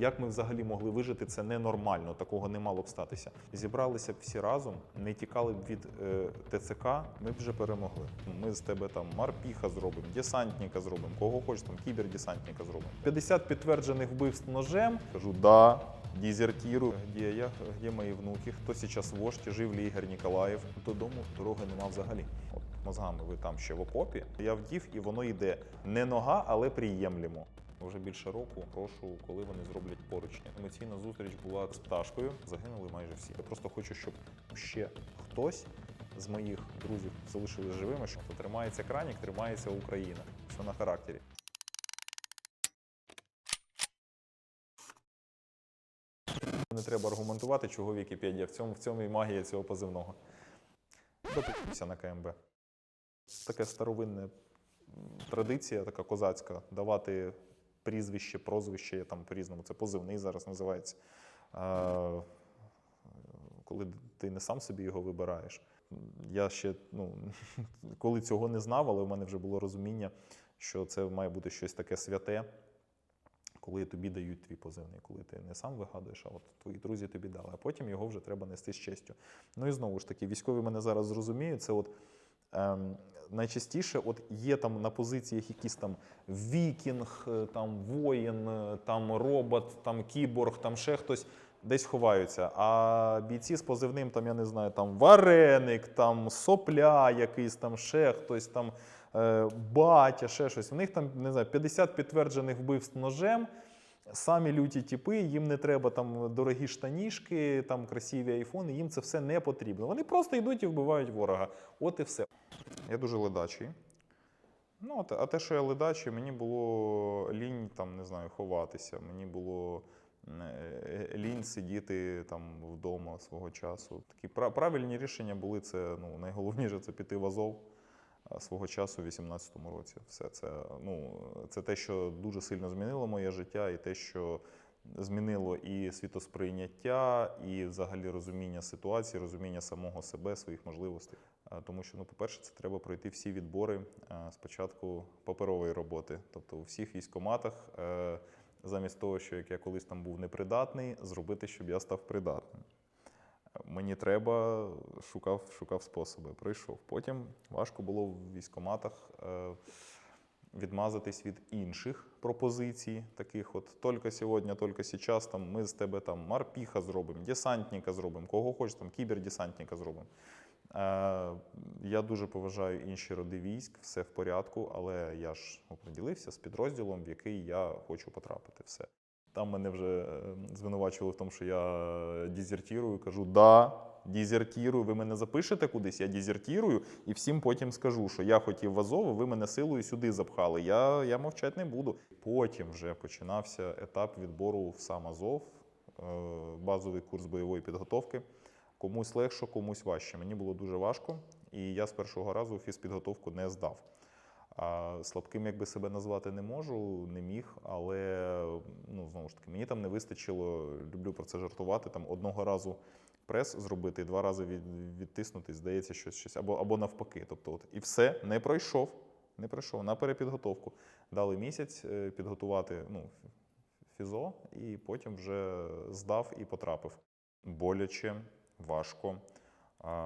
Як ми взагалі могли вижити, це ненормально, такого не мало б статися. Зібралися б всі разом, не тікали б від е, ТЦК, ми б вже перемогли. Ми з тебе там марпіха зробимо, десантника зробимо, кого хочеш, там кібердесантника зробимо. 50 підтверджених вбивств ножем. Кажу, да, дезертирую. Де я, де мої внуки? Хто зараз вождь, жив ли Ігор? Додому дороги нема взагалі. От мозгами ви там ще в окопі. Я вдів, і воно йде не нога, але приємлемо. Вже більше року прошу, коли вони зроблять поручні. Емоційна зустріч була з пташкою. Загинули майже всі. Я просто хочу, щоб ще хтось з моїх друзів залишились живими, що тримається кранік, тримається Україна. Все на характері. Не треба аргументувати, чого Вікіпедія. В цьому, в цьому і магія цього позивного. Допитався на КМБ. Таке старовинне традиція, така козацька, давати прізвище, прозвище, там по-різному, це позивний зараз називається. Коли ти не сам собі його вибираєш. Я ще, ну, коли цього не знав, але в мене вже було розуміння, що це має бути щось таке святе, коли тобі дають твій позивний, коли ти не сам вигадуєш, а от твої друзі тобі дали, а потім його вже треба нести з честю. Ну і знову ж таки, військові мене зараз зрозуміють, це от. Ем, найчастіше от є там на позиціях якісь там вікінг, е, там воїн, е, там робот, там кіборг, там ще хтось десь ховаються. А бійці з позивним, там, я не знаю, там вареник, там сопля якийсь, там ще хтось там е, батя, ще щось. В них там не знаю, 50 підтверджених вбивств ножем. Самі люті тіпи, їм не треба там дорогі штанішки, там красиві айфони, їм це все не потрібно. Вони просто йдуть і вбивають ворога. От і все. Я дуже ледачий. Ну, а те- що я ледачий, мені було лінь там, не знаю, ховатися. Мені було е, лінь сидіти там вдома свого часу. Такі пра- правильні рішення були це ну, найголовніше це піти в Азов свого часу в 18-му році. Все це, ну, це те, що дуже сильно змінило моє життя, і те, що змінило і світосприйняття, і взагалі розуміння ситуації, розуміння самого себе, своїх можливостей. Тому що, ну, по-перше, це треба пройти всі відбори спочатку паперової роботи. Тобто у всіх військоматах, е, замість того, що як я колись там був непридатний, зробити, щоб я став придатним. Мені треба, шукав, шукав способи, пройшов. Потім важко було в військоматах е, відмазатись від інших пропозицій, таких от тільки сьогодні, тільки зараз, там ми з тебе там марпіха зробимо, десантника зробимо, кого хочеш, там кібердесантника зробимо. Е, я дуже поважаю інші роди військ, все в порядку, але я ж оприділився з підрозділом, в який я хочу потрапити. Все. Там мене вже е, звинувачували в тому, що я дезертірую. Кажу, да, дезертірую, ви мене запишете кудись, я дезертірую, і всім потім скажу, що я хотів в Азов, ви мене силою сюди запхали. Я, я мовчати не буду. Потім вже починався етап відбору в сам Азов, е, базовий курс бойової підготовки. Комусь легше, комусь важче. Мені було дуже важко, і я з першого разу фізпідготовку не здав. А слабким, якби себе назвати не можу, не міг, але ну знову ж таки, мені там не вистачило, люблю про це жартувати. Там одного разу прес зробити, два рази від, відтиснути, здається, щось щось або, або навпаки. Тобто, от, і все не пройшов. Не пройшов на перепідготовку. Дали місяць е, підготувати ну, фізо, і потім вже здав і потрапив. Боляче, важко,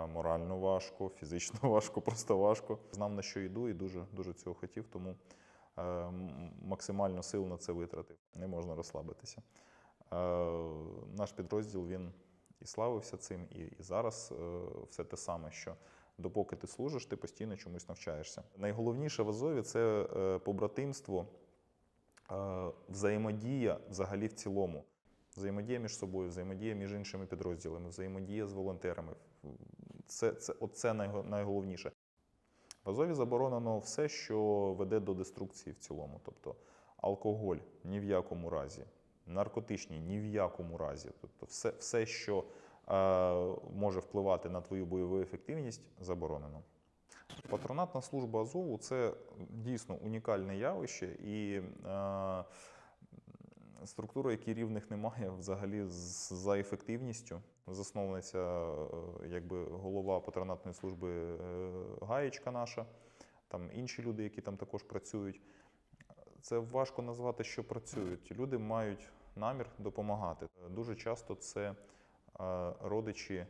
морально важко, фізично важко, просто важко. Знав на що йду і дуже, дуже цього хотів, тому е, максимально сил на це витратив. Не можна розслабитися. Е, наш підрозділ він і славився цим, і, і зараз е, все те саме, що допоки ти служиш, ти постійно чомусь навчаєшся. Найголовніше в Азові це побратимство, взаємодія взагалі в цілому. Взаємодія між собою, взаємодія між іншими підрозділами, взаємодія з волонтерами. Це, це, оце найголовніше. В Азові заборонено все, що веде до деструкції в цілому. Тобто алкоголь ні в якому разі, наркотичні ні в якому разі. Тобто все, все що е, може впливати на твою бойову ефективність, заборонено. Патронатна служба Азову це дійсно унікальне явище, і е, структура, які рівних немає взагалі за ефективністю. Засновниця, е, якби голова патронатної служби е, Гаєчка наша, там інші люди, які там також працюють. Це важко назвати, що працюють. Люди мають намір допомагати. Дуже часто це е, родичі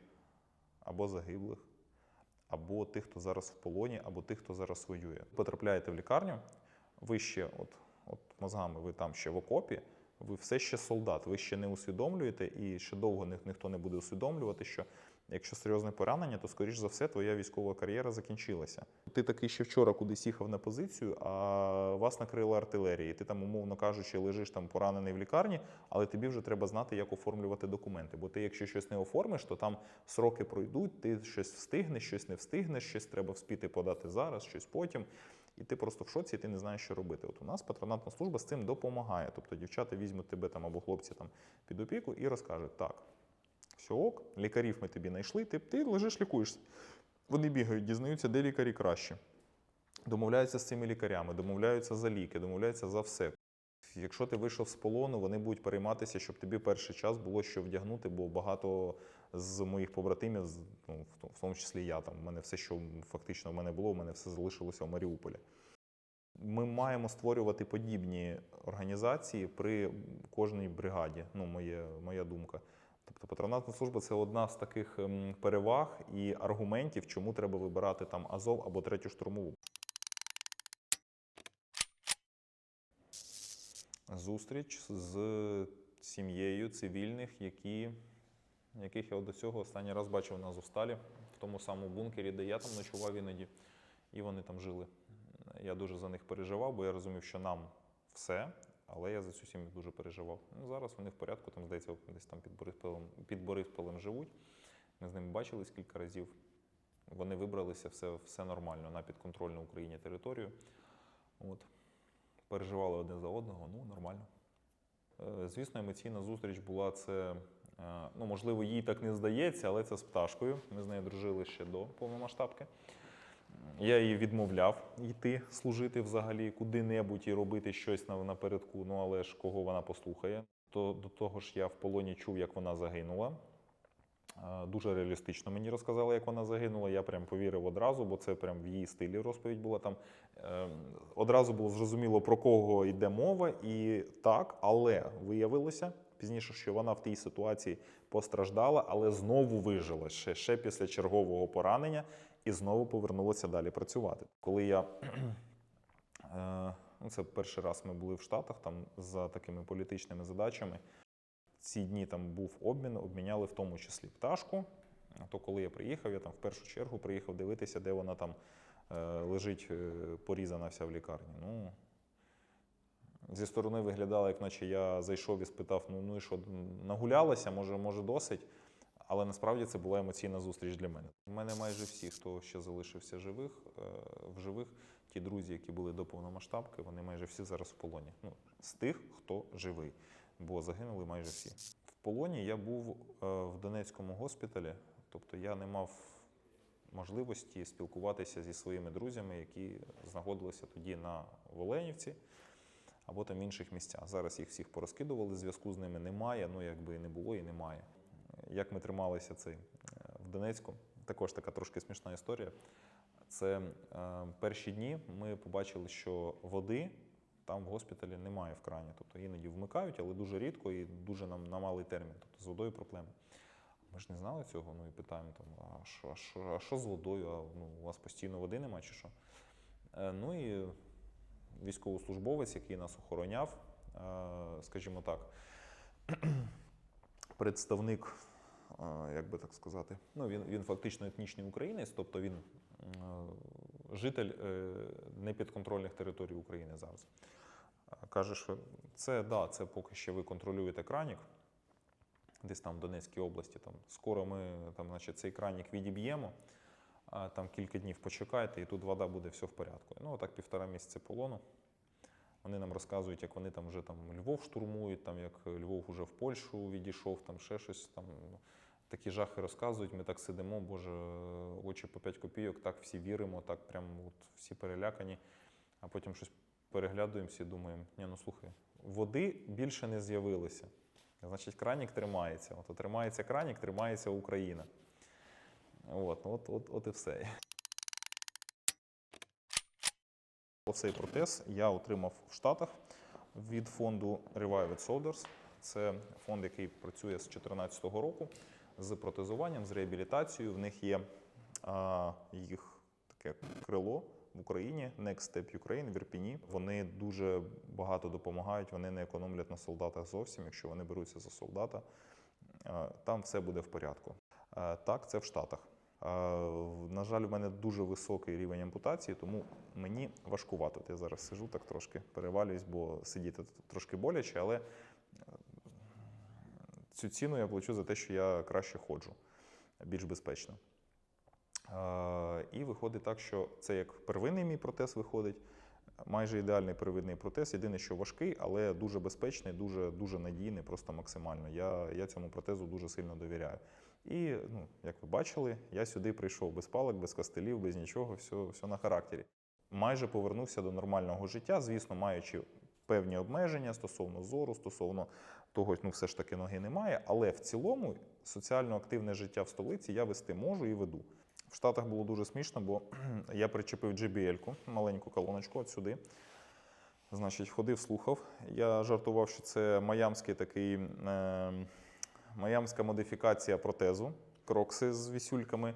або загиблих, або тих, хто зараз в полоні, або тих, хто зараз воює. Потрапляєте в лікарню, ви ще, от, от мозгами, ви там ще в окопі, ви все ще солдат, ви ще не усвідомлюєте, і ще довго ні- ніхто не буде усвідомлювати, що якщо серйозне поранення, то скоріш за все твоя військова кар'єра закінчилася. Ти такий ще вчора кудись їхав на позицію, а вас накрила артилерія. Ти там, умовно кажучи, лежиш там поранений в лікарні, але тобі вже треба знати, як оформлювати документи. Бо ти, якщо щось не оформиш, то там сроки пройдуть, ти щось встигнеш, щось не встигнеш, щось треба вспіти подати зараз, щось потім. І ти просто в шоці, і ти не знаєш, що робити. От у нас патронатна служба з цим допомагає. Тобто дівчата візьмуть тебе там або хлопці там під опіку і розкажуть: так, все ок, лікарів ми тобі знайшли, ти, ти лежиш, лікуєшся. Вони бігають, дізнаються, де лікарі краще. Домовляються з цими лікарями, домовляються за ліки, домовляються за все. Якщо ти вийшов з полону, вони будуть перейматися, щоб тобі перший час було що вдягнути, бо багато з моїх побратимів, ну, в тому- числі я там, в мене все, що фактично в мене було, в мене все залишилося в Маріуполі. Ми маємо створювати подібні організації при кожній бригаді. Ну, моє, моя думка. Тобто патронатна служба це одна з таких ем, переваг і аргументів, чому треба вибирати там Азов або третю штурмову. Зустріч з сім'єю цивільних, які, яких я до цього останній раз бачив на Зусталі, в тому самому бункері, де я там ночував іноді, і вони там жили. Я дуже за них переживав, бо я розумів, що нам все, але я за цю сім'ю дуже переживав. Ну, зараз вони в порядку, там, здається, десь там під Борисполем, під Борисполем живуть. Ми з ними бачились кілька разів. Вони вибралися, все, все нормально на підконтрольну Україні територію. От. Переживали один за одного, ну нормально. Е, Звісно, емоційна зустріч була це. е, Ну, можливо, їй так не здається, але це з пташкою. Ми з нею дружили ще до повномасштабки. Я її відмовляв йти служити взагалі куди-небудь і робити щось напередку. Ну але ж кого вона послухає. То до того ж я в полоні чув, як вона загинула. Е, Дуже реалістично мені розказали, як вона загинула. Я прям повірив одразу, бо це прям в її стилі розповідь була там. Е, Одразу було зрозуміло, про кого йде мова, і так, але виявилося пізніше, що вона в тій ситуації постраждала, але знову вижила ще, ще після чергового поранення і знову повернулася далі працювати. Коли я е, ну, це перший раз ми були в Штатах там за такими політичними задачами. Ці дні там був обмін, обміняли в тому числі пташку. То коли я приїхав, я там в першу чергу приїхав дивитися, де вона там е, лежить е, порізана вся в лікарні. Ну, зі сторони виглядало, як наче я зайшов і спитав: ну, ну і що, нагулялася, може, може досить. Але насправді це була емоційна зустріч для мене. У мене майже всі, хто ще залишився живих, е, в живих, ті друзі, які були до повномасштабки, вони майже всі зараз в полоні. Ну, з тих, хто живий, бо загинули майже всі. В полоні я був е, в Донецькому госпіталі, тобто я не мав можливості спілкуватися зі своїми друзями, які знаходилися тоді на Воленівці або там інших місцях. Зараз їх всіх порозкидували, зв'язку з ними немає, ну якби не було і немає. Як ми трималися цей, в Донецьку, також така трошки смішна історія. Це е, перші дні ми побачили, що води там в госпіталі немає в крані. Тобто іноді вмикають, але дуже рідко і дуже на, на малий термін. Тобто з водою проблеми. Ми ж не знали цього, ну і питаємо там, а що, а що, а що з водою? А ну, у вас постійно води немає чи що? Е, ну і військовослужбовець, який нас охороняв, е, скажімо так, представник, е, як би так сказати, ну він, він фактично етнічний українець, тобто він житель е, непідконтрольних територій України зараз. Каже, що це да, це поки ще ви контролюєте кранік, десь там в Донецькій області. Там скоро ми там, значить, цей кранік відіб'ємо. Там кілька днів почекайте, і тут вода буде все в порядку. Ну, отак півтора місяця полону. Вони нам розказують, як вони там вже там Львов штурмують, там як Львов уже в Польщу відійшов, там ще щось там. Такі жахи розказують. Ми так сидимо, боже, очі по 5 копійок, так всі віримо, так прям от всі перелякані. А потім щось переглядуємося і думаємо: ні, ну слухай, води більше не з'явилося. Значить, кранік тримається. От тримається кранік, тримається Україна. От, от, от, от і все. Оцей протез я отримав в Штатах від фонду Revived Soldiers. Це фонд, який працює з 2014 року з протезуванням, з реабілітацією. В них є а, їх таке крило в Україні, Next Step Ukraine в Ірпіні. Вони дуже багато допомагають, вони не економлять на солдатах зовсім. Якщо вони беруться за солдата, е, там все буде в порядку. Е, Так, це в Штатах. На жаль, у мене дуже високий рівень ампутації, тому мені важкувато. Я зараз сижу так трошки, перевалююсь, бо сидіти трошки боляче, але цю ціну я плачу за те, що я краще ходжу, більш безпечно. І виходить так, що це як первинний мій протез виходить. Майже ідеальний первинний протез. Єдине, що важкий, але дуже безпечний, дуже, дуже надійний, просто максимально. Я, я цьому протезу дуже сильно довіряю. І, ну, як ви бачили, я сюди прийшов без палок, без костелів, без нічого, все, все на характері. Майже повернувся до нормального життя, звісно, маючи певні обмеження стосовно зору, стосовно того, ну все ж таки ноги немає. Але в цілому соціально активне життя в столиці я вести можу і веду. В Штатах було дуже смішно, бо я причепив JBL-ку, маленьку колоночку от сюди. Значить, ходив, слухав. Я жартував, що це майамський такий, е, майамська модифікація протезу, крокси з вісюльками.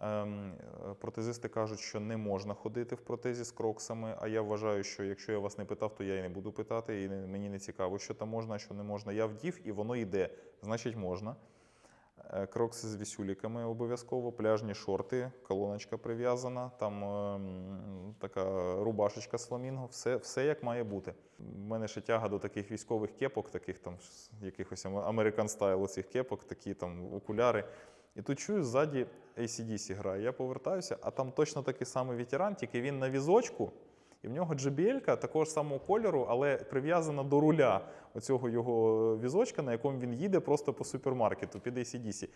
Ем, е, Протезисти кажуть, що не можна ходити в протезі з кроксами. А я вважаю, що якщо я вас не питав, то я і не буду питати. І мені не цікаво, що там можна, що не можна. Я вдів, і воно йде. Значить, можна. Е, Крокси з вісюліками обов'язково, пляжні шорти, колоночка прив'язана, там ем, така рубашечка з фламінго, все, все як має бути. У мене ще тяга до таких військових кепок, таких там якихось American стайл оцих кепок, такі там окуляри. І тут чую, ззаді ACDC грає. Я повертаюся, а там точно такий самий ветеран, тільки він на візочку, і в нього джебелька такого ж самого кольору, але прив'язана до руля оцього його візочка, на якому він їде просто по супермаркету під ACDC.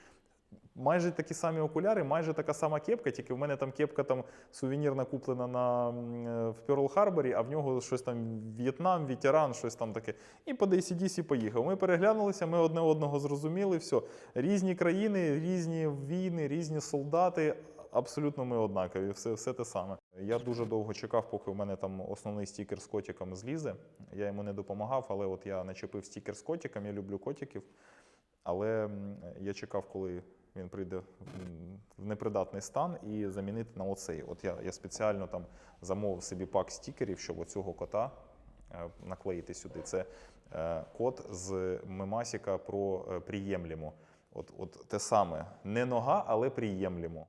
Майже такі самі окуляри, майже така сама кепка, тільки в мене там кепка там сувенірна куплена на, е, в Перл Харборі, а в нього щось там В'єтнам, ветеран, щось там таке. І по ACDC поїхав. Ми переглянулися, ми одне одного зрозуміли. Все. Різні країни, різні війни, різні солдати. Абсолютно ми однакові, все, все те саме. Я дуже довго чекав, поки в мене там основний стікер з котиком злізе. Я йому не допомагав, але от я начепив стікер з котиком, я люблю котиків. Але я чекав, коли він прийде в непридатний стан і замінити на оцей. От я, я спеціально там замовив собі пак стікерів, щоб оцього кота е, наклеїти сюди. Це е, код з мемасіка про е, приємлемо. От, от те саме, не нога, але приємлемо.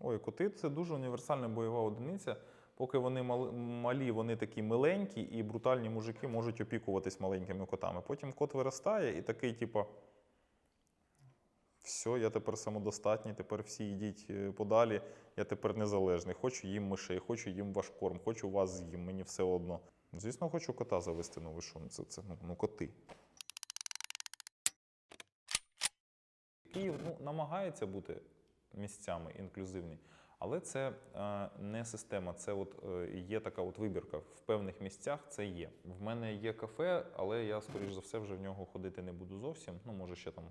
Ой, коти це дуже універсальна бойова одиниця. Поки вони малі, вони такі миленькі, і брутальні мужики можуть опікуватись маленькими котами. Потім кот виростає і такий, типу, все, я тепер самодостатній, тепер всі йдіть е, подалі, я тепер незалежний. Хочу їм мишей, хочу їм ваш корм, хочу вас з'їм, мені все одно. Звісно, хочу кота завести, ви що, ну це, це ну, ну коти. Київ ну, намагається бути місцями інклюзивний, але це е, не система. Це от е, є така от вибірка. В певних місцях це є. В мене є кафе, але я, скоріш за все, вже в нього ходити не буду зовсім. Ну, може, ще там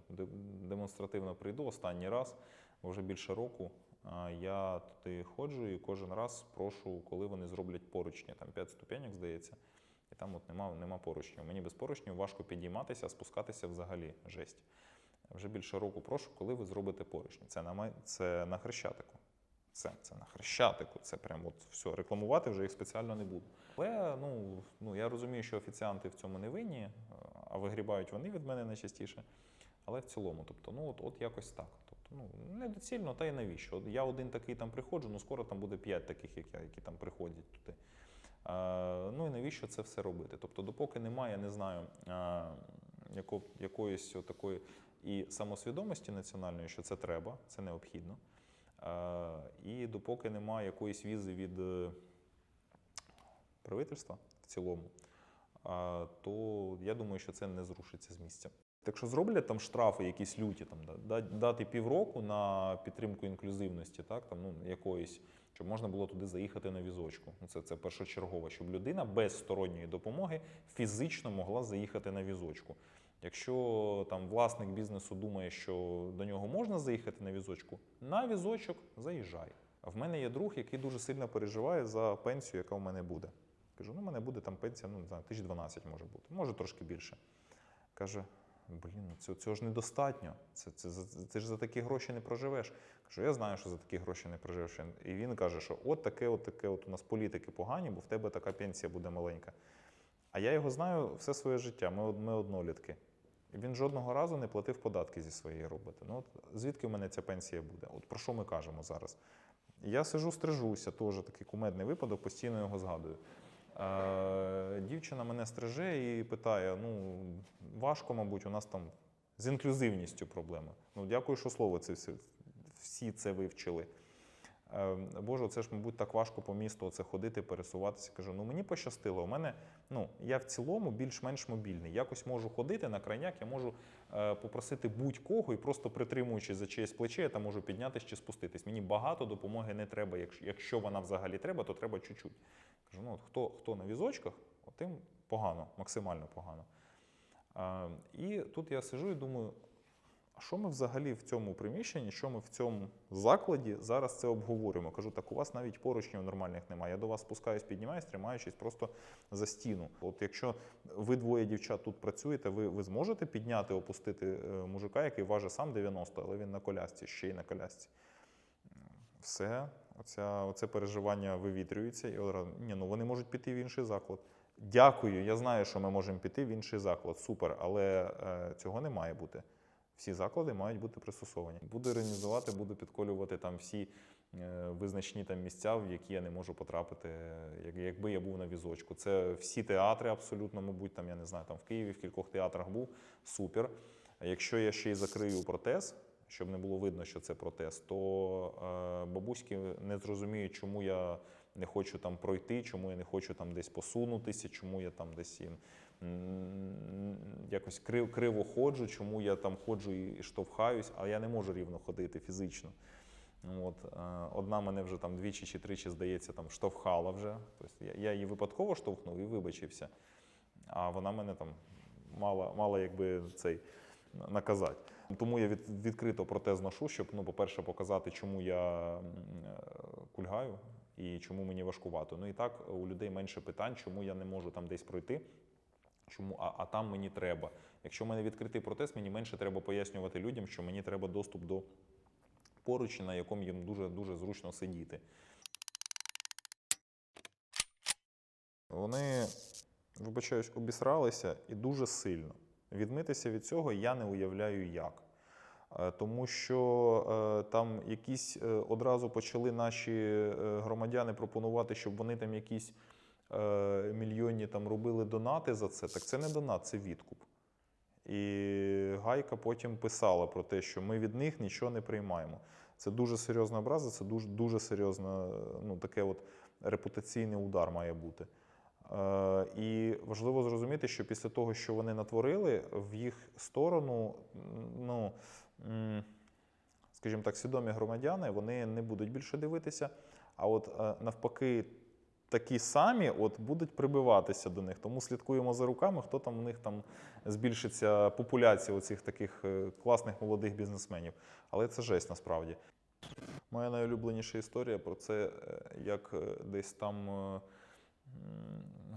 демонстративно прийду останній раз, бо вже більше року. Я туди ходжу і кожен раз прошу, коли вони зроблять поручні. Там 5 ступенек, здається. І там от нема, нема поручнів. Мені без поручнів важко підійматися, спускатися взагалі жесть. Вже більше року прошу, коли ви зробите поручні. Це на, це на хрещатику. Це, це на хрещатику. Це прям от все. Рекламувати вже їх спеціально не буду. Але ну, ну, я розумію, що офіціанти в цьому не винні, а вигрібають вони від мене найчастіше. Але в цілому, тобто, ну от, от якось так. Тобто, ну, недоцільно, та й навіщо? От я один такий там приходжу, ну скоро там буде п'ять таких, як я, які там приходять туди. Е, ну і навіщо це все робити? Тобто, допоки немає, не знаю, е, яко, якоїсь такої і самосвідомості національної, що це треба, це необхідно. Е, і допоки немає якоїсь візи від е, правительства в цілому, е, то я думаю, що це не зрушиться з місця. Якщо зроблять там штрафи, якісь люті, там да- да- дати півроку на підтримку інклюзивності, так там ну якоїсь, щоб можна було туди заїхати на візочку. Ну це, це першочергово, щоб людина без сторонньої допомоги фізично могла заїхати на візочку. Якщо там власник бізнесу думає, що до нього можна заїхати на візочку, на візочок заїжджай. А в мене є друг, який дуже сильно переживає за пенсію, яка в мене буде. Кажу, ну, в мене буде там пенсія, ну не знаю, 1012 може бути, може трошки більше. Каже: Блін, ну цього, цього ж недостатньо. Це, це, за- ти ж за такі гроші не проживеш. Кажу, я знаю, що за такі гроші не проживеш. І він каже, що от таке, от таке, от у нас політики погані, бо в тебе така пенсія буде маленька. А я його знаю все своє життя. Ми, ми однолітки. Він жодного разу не платив податки зі своєї роботи. Ну, от звідки в мене ця пенсія буде? От про що ми кажемо зараз? Я сижу, стрижуся, теж такий кумедний випадок, постійно його згадую. Е, дівчина мене стриже і питає: ну, важко, мабуть, у нас там з інклюзивністю проблеми. Ну, дякую, що слово це всі, всі це вивчили. Е, Боже, це ж, мабуть, так важко по місту оце ходити, пересуватися. Кажу, ну мені пощастило. У мене, ну, я в цілому більш-менш мобільний. Якось можу ходити на крайняк, я можу е, попросити будь-кого і просто притримуючись за чиєсь плече, я там можу піднятися чи спуститись. Мені багато допомоги не треба. Якщо, якщо вона взагалі треба, то треба чуть-чуть. Кажу, ну от хто, хто на візочках, тим погано, максимально погано. А, і тут я сижу і думаю, а що ми взагалі в цьому приміщенні, що ми в цьому закладі зараз це обговорюємо? Кажу, так у вас навіть поручнів нормальних немає. Я до вас спускаюсь, піднімаюсь, тримаючись просто за стіну. От якщо ви двоє дівчат тут працюєте, ви, ви зможете підняти, опустити е, мужика, який важить сам 90, але він на колясці, ще й на колясці. Все, оця, оце переживання вивітрюється, і одразу, ні, ну вони можуть піти в інший заклад. Дякую, я знаю, що ми можемо піти в інший заклад. Супер, але е, цього не має бути. Всі заклади мають бути пристосовані. Буду іронізувати, буду підколювати там всі е, визначні там місця, в які я не можу потрапити, якби я був на візочку. Це всі театри, абсолютно, мабуть, там я не знаю, там в Києві в кількох театрах був. Супер. Якщо я ще й закрию протез, щоб не було видно, що це протез, то е, бабуськи не зрозуміють, чому я не хочу там пройти, чому я не хочу там десь посунутися, чому я там десь якось крив, криво ходжу, чому я там ходжу і штовхаюсь, а я не можу рівно ходити фізично. От, е, одна мене вже там двічі чи тричі, здається, там штовхала вже. Тобто я, я її випадково штовхнув і вибачився. А вона мене там мала, мала якби цей наказати. Тому я від, відкрито протез ношу, щоб, ну, по-перше, показати, чому я е, кульгаю і чому мені важкувато. Ну і так у людей менше питань, чому я не можу там десь пройти. Чому, а, а там мені треба. Якщо в мене відкритий протез, мені менше треба пояснювати людям, що мені треба доступ до поручня, на якому їм дуже дуже зручно сидіти. Вони, вибачаюсь, обісралися і дуже сильно. Відмитися від цього я не уявляю як. Е, Тому що е, там якісь е, одразу почали наші громадяни пропонувати, щоб вони там якісь мільйонні там робили донати за це. Так це не донат, це відкуп. І Гайка потім писала про те, що ми від них нічого не приймаємо. Це дуже серйозна образа, це дуже, дуже серйозна, ну, таке от репутаційний удар має бути. Е, і важливо зрозуміти, що після того, що вони натворили, в їх сторону, ну, скажімо так, свідомі громадяни вони не будуть більше дивитися. А от е, навпаки, такі самі от будуть прибиватися до них. Тому слідкуємо за руками, хто там у них там збільшиться популяція оцих таких е, класних молодих бізнесменів. Але це жесть насправді. Моя найулюбленіша історія про це, е, як е, десь там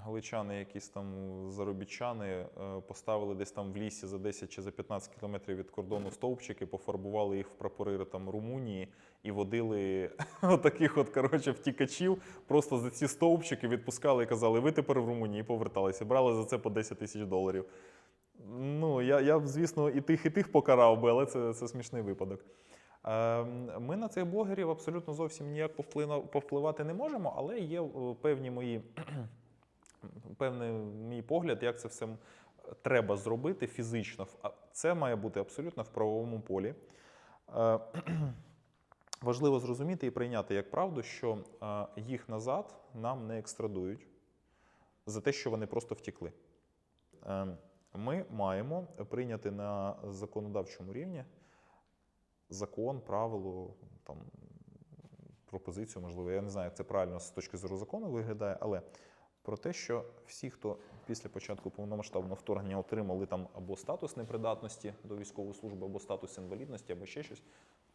галичани, якісь там заробітчани е, поставили десь там в лісі за 10 чи за 15 кілометрів від кордону стовпчики, пофарбували їх в прапори там Румунії і водили отаких от коротше втікачів. Просто за ці стовпчики відпускали і казали, ви тепер в Румунії поверталися. Брали за це по 10 тисяч доларів. Ну, я, я б, звісно, і тих, і тих покарав би, але це, це смішний випадок. Ем, Ми на цих блогерів абсолютно зовсім ніяк повпливати не можемо, але є е, певні мої, певний мій погляд, як це все треба зробити фізично. Це має бути абсолютно в правовому полі. Е, Важливо зрозуміти і прийняти як правду, що е, їх назад нам не екстрадують за те, що вони просто втекли. Ем, Ми маємо прийняти на законодавчому рівні закон, правило, там, пропозицію, можливо, я не знаю, як це правильно з точки зору закону виглядає, але про те, що всі, хто після початку повномасштабного вторгнення отримали там або статус непридатності до військової служби, або статус інвалідності, або ще щось,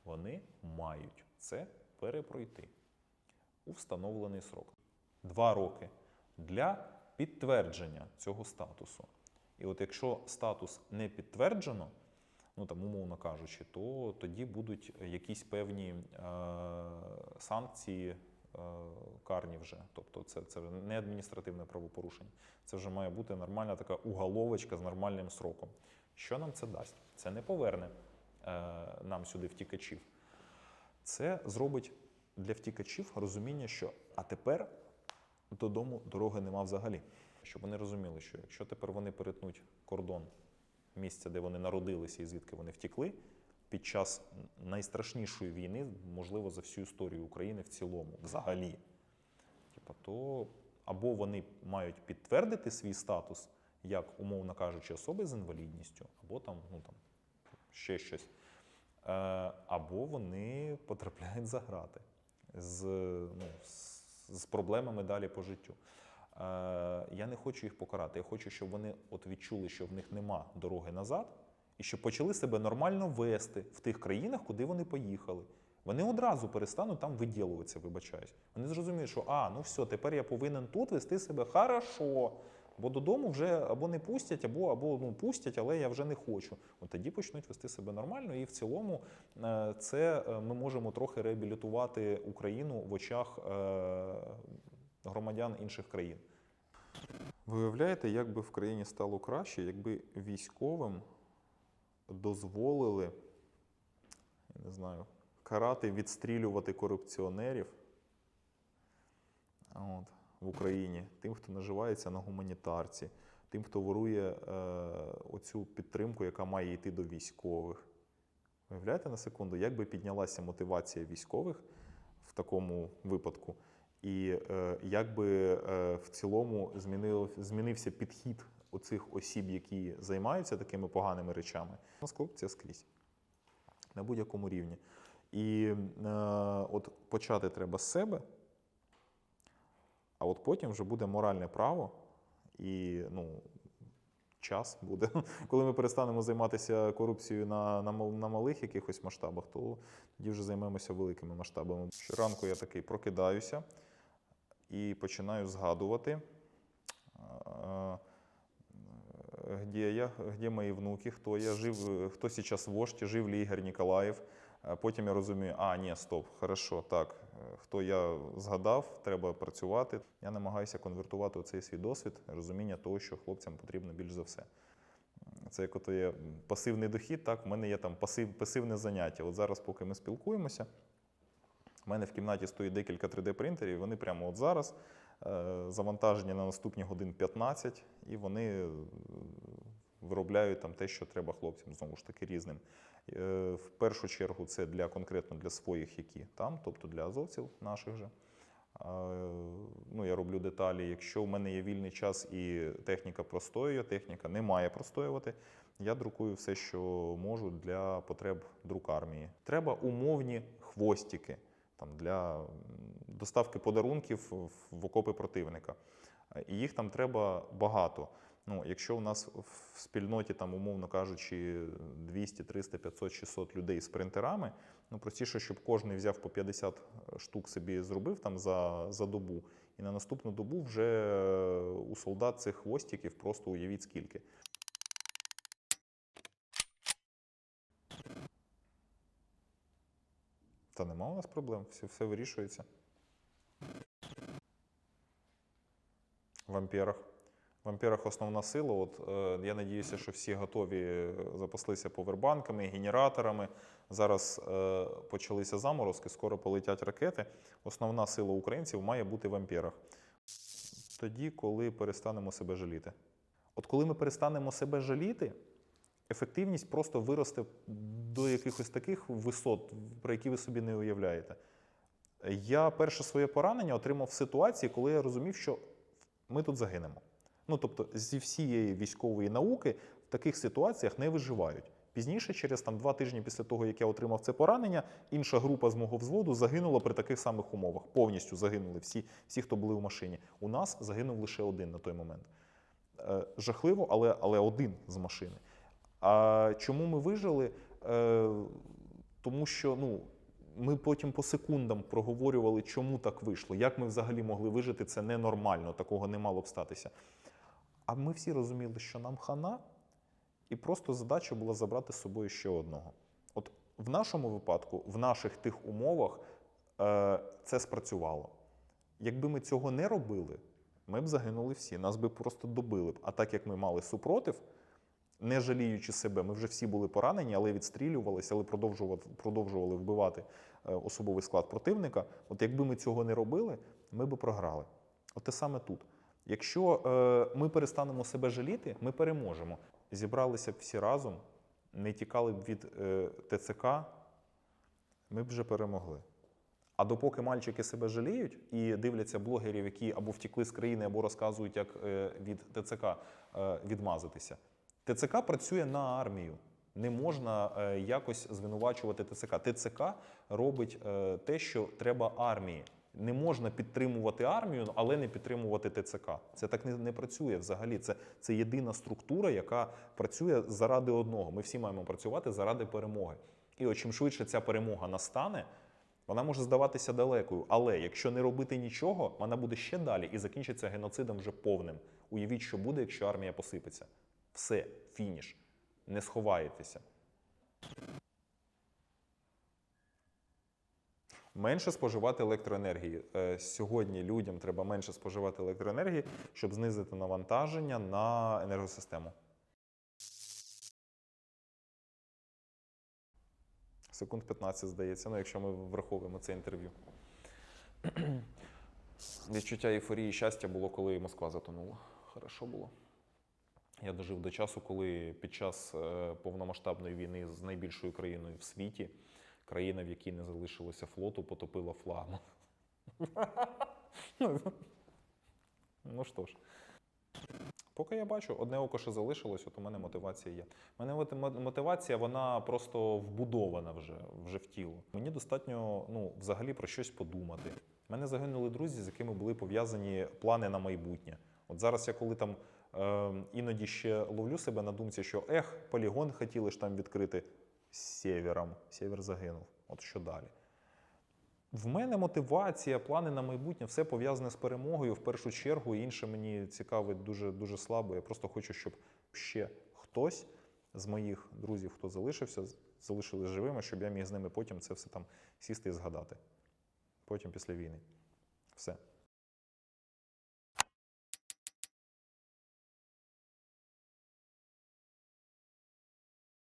вони мають це перепройти у встановлений срок. Два роки для підтвердження цього статусу. І от якщо статус не підтверджено, ну там умовно кажучи, то тоді будуть якісь певні е, санкції карні вже. Тобто це, це не адміністративне правопорушення. Це вже має бути нормальна така уголовочка з нормальним сроком. Що нам це дасть? Це не поверне е, нам сюди втікачів. Це зробить для втікачів розуміння, що а тепер додому дороги нема взагалі. Щоб вони розуміли, що якщо тепер вони перетнуть кордон місця, де вони народилися і звідки вони втікли, під час найстрашнішої війни, можливо, за всю історію України в цілому, взагалі, Типа, то або вони мають підтвердити свій статус, як, умовно кажучи, особи з інвалідністю, або там, ну, там ще щось. Е, або вони потрапляють за грати з, ну, з, проблемами далі по життю. Е, я не хочу їх покарати. Я хочу, щоб вони от відчули, що в них нема дороги назад, і щоб почали себе нормально вести в тих країнах, куди вони поїхали. Вони одразу перестануть там виділуватися, вибачаюсь. Вони зрозуміють, що а, ну все, тепер я повинен тут вести себе хорошо. Бо додому вже або не пустять, або, або ну, пустять, але я вже не хочу. От тоді почнуть вести себе нормально, і в цілому е, це е, ми можемо трохи реабілітувати Україну в очах е, громадян інших країн. Ви уявляєте, як би в країні стало краще, якби військовим дозволили, я не знаю, карати, відстрілювати корупціонерів от, в Україні, тим, хто наживається на гуманітарці, тим, хто ворує е, оцю підтримку, яка має йти до військових. Уявляєте на секунду, як би піднялася мотивація військових в такому випадку, і е, як би е, в цілому змінив, змінився підхід оцих осіб, які займаються такими поганими речами. У нас корупція скрізь на будь-якому рівні. І е, от почати треба з себе, а от потім вже буде моральне право і ну, час буде. Коли ми перестанемо займатися корупцією на, на, на малих якихось масштабах, то тоді вже займемося великими масштабами. Щоранку я такий прокидаюся і починаю згадувати. е, где я, где мої внуки, хто я жив, хто зараз вождь, жив ли Ігор Ніколаєв. Потім я розумію, а ні, стоп, хорошо, так, хто я згадав, треба працювати. Я намагаюся конвертувати цей свій досвід, розуміння того, що хлопцям потрібно більш за все. Це як ото є пасивний дохід, так, в мене є там пасив, пасивне заняття. От зараз, поки ми спілкуємося, в мене в кімнаті стоїть декілька 3D-принтерів, вони прямо от зараз завантажені на наступні годин 15, і вони е, виробляють там те, що треба хлопцям, знову ж таки, різним. Е, В першу чергу це для конкретно для своїх, які там, тобто для азовців наших же. Ну, я роблю деталі. Якщо в мене є вільний час і техніка простоює, техніка не має простоювати, я друкую все, що можу для потреб друкармії. Треба умовні хвостики там, для доставки подарунків в- окопи противника. Е, І їх там треба багато. Ну, якщо у нас в спільноті, там, умовно кажучи, 200, 300, 500, 600 людей з принтерами, ну простіше, щоб кожен взяв по 50 штук собі зробив там за, за добу, і на наступну добу вже е, у солдат цих хвостиків просто уявіть скільки. Та нема у нас проблем, все, все вирішується. В амперах. В амперах основна сила. От, е, я надіюся, що всі готові е, запаслися повербанками, генераторами. Зараз е, почалися заморозки, скоро полетять ракети. Основна сила українців має бути в амперах. Тоді, коли перестанемо себе жаліти. От коли ми перестанемо себе жаліти, ефективність просто виросте до якихось таких висот, про які ви собі не уявляєте. Я перше своє поранення отримав в ситуації, коли я розумів, що ми тут загинемо. Ну тобто, зі всієї військової науки в таких ситуаціях не виживають. Пізніше, через там два тижні після того, як я отримав це поранення, інша група з мого взводу загинула при таких самих умовах. Повністю загинули всі, всі, хто були в машині. У нас загинув лише один на той момент. Е, жахливо, але, але один з машини. А чому ми вижили? Е, тому що ну, ми потім по секундам проговорювали, чому так вийшло, як ми взагалі могли вижити, це ненормально, такого не мало б статися. А ми всі розуміли, що нам хана, і просто задача була забрати з собою ще одного. От в нашому випадку, в наших тих умовах, е, це спрацювало. Якби ми цього не робили, ми б загинули всі, нас би просто добили б. А так як ми мали супротив, не жаліючи себе, ми вже всі були поранені, але відстрілювалися, але продовжували, продовжували вбивати е, особовий склад противника. От якби ми цього не робили, ми би програли. От те саме тут. Якщо е, ми перестанемо себе жаліти, ми переможемо. Зібралися б всі разом, не тікали б від е, ТЦК, ми б вже перемогли. А допоки мальчики себе жаліють і дивляться блогерів, які або втекли з країни, або розказують, як від ТЦК відмазатися. ТЦК працює на армію. Не можна е, якось звинувачувати ТЦК. ТЦК робить е, те, що треба армії. Не можна підтримувати армію, але не підтримувати ТЦК. Це так не, не працює взагалі. Це, це єдина структура, яка працює заради одного. Ми всі маємо працювати заради перемоги. І от чим швидше ця перемога настане, вона може здаватися далекою. Але якщо не робити нічого, вона буде ще далі і закінчиться геноцидом вже повним. Уявіть, що буде, якщо армія посипеться. Все, фініш. Не сховаєтеся. Менше споживати електроенергії. Е, Сьогодні людям треба менше споживати електроенергії, щоб знизити навантаження на енергосистему. Секунд 15, здається, ну, якщо ми враховуємо це інтерв'ю. Відчуття ейфорії щастя було, коли Москва затонула. Хорошо було. Я дожив до часу, коли під час е, повномасштабної війни з найбільшою країною в світі, країна, в якій не залишилося флоту, потопила флагман. Ну що ж. Поки я бачу, одне око ще залишилось, от у мене мотивація є. У мене мотивація, вона просто вбудована вже, вже в тіло. Мені достатньо ну, взагалі про щось подумати. У мене загинули друзі, з якими були пов'язані плани на майбутнє. От зараз я коли там іноді ще ловлю себе на думці, що ех, полігон хотіли ж там відкрити з севером. Север загинув. От що далі? В мене мотивація, плани на майбутнє, все пов'язане з перемогою в першу чергу. Інше мені цікавить дуже дуже слабо. Я просто хочу, щоб ще хтось з моїх друзів, хто залишився, залишились живими, щоб я міг з ними потім це все там сісти і згадати. Потім після війни. Все.